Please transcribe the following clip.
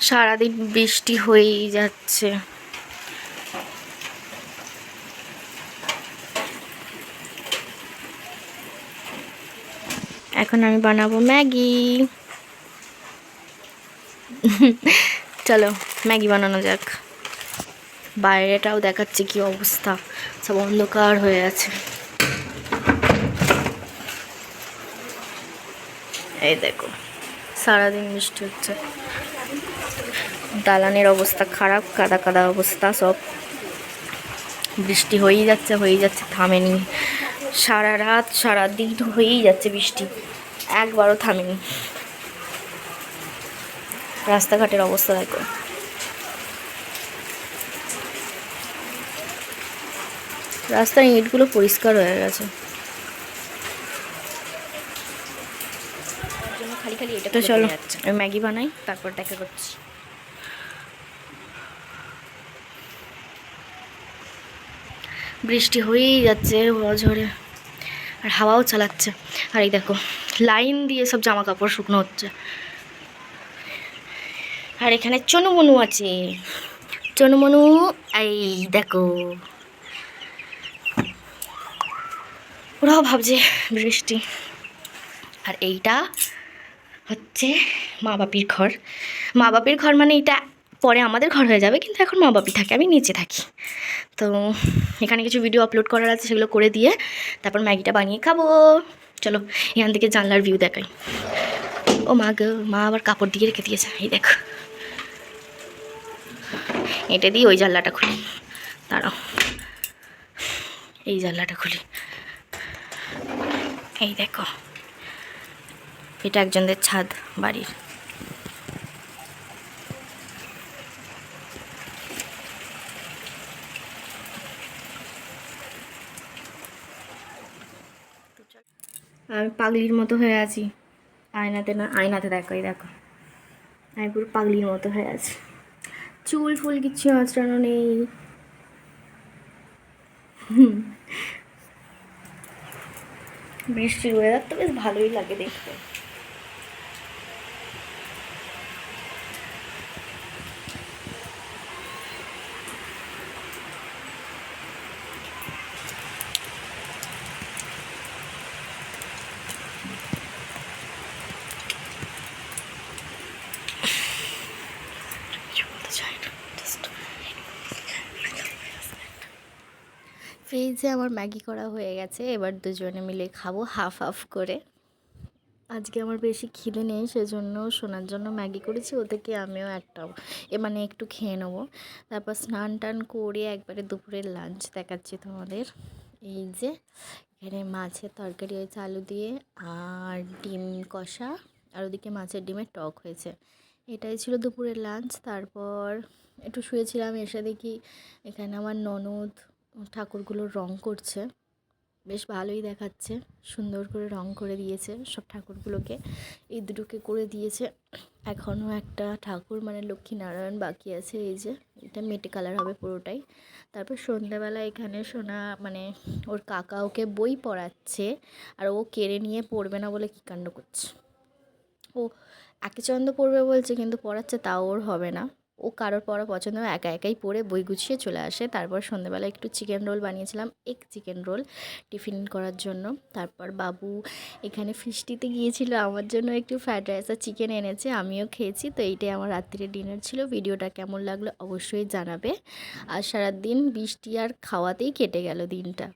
সারাদিন বৃষ্টি হয়েই যাচ্ছে। এখন আমি বানাবো ম্যাগি। চলো, ম্যাগি বানানো যাক। বাইরেটাও দেখাচ্ছে কি অবস্থা। সব অন্ধকার হয়ে আছে। এই দেখো। সারাদিন বৃষ্টি হচ্ছে। দালানের অবস্থা খারাপ, কাদা কাদা অবস্থা সব। বৃষ্টি হয়েই যাচ্ছে হয়েই যাচ্ছে, থামেনি। সারা রাত, সারা দিন হয়েই যাচ্ছে বৃষ্টি। একবারও থামেনি। রাস্তাঘাটের অবস্থা দেখো। রাস্তার ইটগুলো পরিষ্কার হয়ে গেছে। খালি এটা তো চলো আমি ম্যাগি বানাই তারপর দেখা করছি। বৃষ্টি হয়েই যাচ্ছে ঝড়ে আর হাওয়াও চালাচ্ছে। আর এই দেখো লাইন দিয়ে সব জামা কাপড় শুকনো হচ্ছে। আর এখানে চনুমনু আছে। চনুমনু এই দেখো। ওরাও ভাবছে বৃষ্টি। আর এইটা হচ্ছে মা বাপির ঘর। মা বাপির ঘর মানে এটা পরে আমাদের ঘর হয়ে যাবে, কিন্তু এখন মা বাপি থাকে, আমি নিচে থাকি। তো এখানে কিছু ভিডিও আপলোড করার আছে, সেগুলো করে দিয়ে তারপর ম্যাগিটা বানিয়ে খাব। চলো, এখান থেকে জানলার ভিউ দেখাই। ও মা গো, মা আবার কাপড় দিয়ে রেখে দিয়েছে, এই দেখো। এটা দিয়ে ওই জানলাটা খুলি। দাঁড়াও। এই জানলাটা খুলি। এই দেখো। এটা একজনদের ছাদ বাড়ির। আমি পাগলির মতো হয়ে আছি। আয়নাতে না, আয়নাতে দেখো, এই দেখো। আমি পুরো পাগলির মতো হয়ে আছি। চুল ফুল কিচ্ছু আঁচড়ানো নেই। বৃষ্টির ওয়েদার তো বেশ ভালোই লাগে দেখতে কিছু বলতে চাই না, just ফ্রিজে আমার ম্যাগি করা হয়ে গেছে, এবার দুজনে মিলে খাব হাফ হাফ করে। আজকে আমার বেশি খিদে নেই, সেজন্য শোনার জন্য ম্যাগি করেছি ও থেকে আমিও একটা এ মানে একটু খেয়ে নেব। তারপর স্নান টান করে একবারে দুপুরের লাঞ্চ দেখাচ্ছি তোমাদের। এই যে, এখানে মাছের তরকারি হয়েছে আলু দিয়ে আর ডিম কষা, আর ওদিকে মাছের ডিমের টক হয়েছে। এটাই ছিল দুপুরের লাঞ্চ তারপর একটু শুয়েছিলাম, এসে দেখি এখানে আমার ননদ ঠাকুরগুলো রং করছে। বেশ ভালোই দেখাচ্ছে। সুন্দর করে রং করে দিয়েছে সব ঠাকুরগুলোকে। এই দুটোকে করে দিয়েছে। এখনও একটা ঠাকুর মানে লক্ষ্মীনারায়ণ বাকি আছে। এই যে, এটা মেটে কালার হবে পুরোটাই। তারপর সন্ধ্যাবেলা এখানে সোনা মানে ওর কাকা ওকে বই পড়াচ্ছে আর ও কেড়ে নিয়ে পড়বে না বলে কী কাণ্ড করছে। ও একে চন্দ পড়বে বলছে, কিন্তু পড়াচ্ছে তাও ওর হবে না। ও কারোর পড়া পছন্দ একা একাই পড়ে বই গুছিয়ে চলে আসে। তারপর সন্ধ্যেবেলা একটু চিকেন রোল বানিয়েছিলাম এক চিকেন রোল টিফিন করার জন্য। তারপর বাবু এখানে ফিস্টিতে গিয়েছিল, আমার জন্য একটু ফ্রায়েড রাইস আর চিকেন এনেছে, আমিও খেয়েছি। তো এইটাই আমার রাত্রিরে ডিনার ছিল। ভিডিওটা কেমন লাগল অবশ্যই জানাবে। আর সারাদিন বৃষ্টি আর খাওয়াতেই কেটে গেল দিনটা।